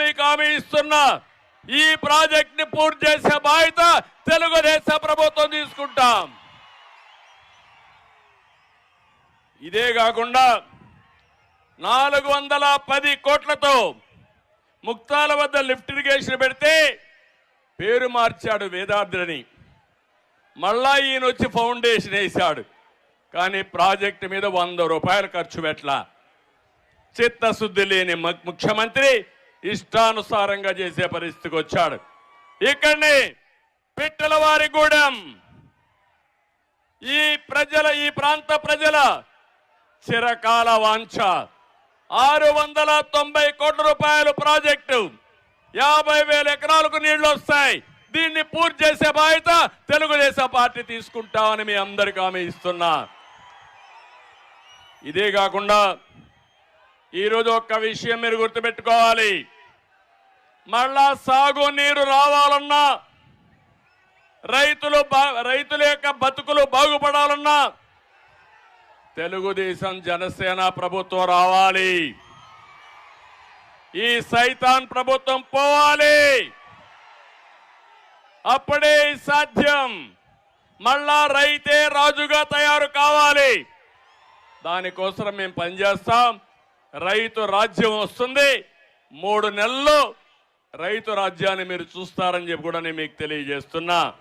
మీకు హామీ ఇస్తున్నా ఈ ప్రాజెక్ట్ని పూర్తి చేసే బాధ్యత తెలుగుదేశం ప్రభుత్వం తీసుకుంటాం. ఇదే కాకుండా నాలుగు వందల పది కోట్లతో ముక్తాల వద్ద లిఫ్ట్ ఇరిగేషన్ పెడితే పేరు మార్చాడు వేదాద్రిని మళ్ళా ఈయన వచ్చి ఫౌండేషన్ వేశాడు. కానీ ప్రాజెక్టు మీద వంద రూపాయలు ఖర్చు పెట్టలా. చిత్తశుద్ధి లేని ముఖ్యమంత్రి ఇష్టానుసారంగా చేసే పరిస్థితికి వచ్చాడు. ఇక్కడనే పిట్టలవారిగూడెం ఈ ప్రజల ఈ ప్రాంత ప్రజల చిరకాల వాంఛ. ఆరు వందల తొంభై కోట్ల రూపాయల ప్రాజెక్టు. యాభై వేల ఎకరాలకు నీళ్ళు వస్తాయి. దీన్ని పూర్తి చేసే బాధ్యత తెలుగుదేశం పార్టీ తీసుకుంటామని మీ అందరికీ హామీ ఇస్తున్నా. ఇదే కాకుండా ఈరోజు ఒక్క విషయం మీరు గుర్తుపెట్టుకోవాలి. మళ్ళా సాగు నీరు రావాలన్నా రైతులు బా- రైతుల యొక్క బతుకులు బాగుపడాలన్నా తెలుగుదేశం జనసేన ప్రభుత్వం రావాలి. ఈ సైతాన్ ప్రభుత్వం పోవాలి. అప్పుడే సాధ్యం. మళ్ళా రైతే రాజుగా తయారు కావాలి. దానికోసం మేము పనిచేస్తాం. రైతు రాజ్యం వస్తుంది. మూడు నెలల్లో రైతు రాజ్యాన్ని మీరు చూస్తారని చెప్పి కూడా నేను మీకు తెలియజేస్తున్నా.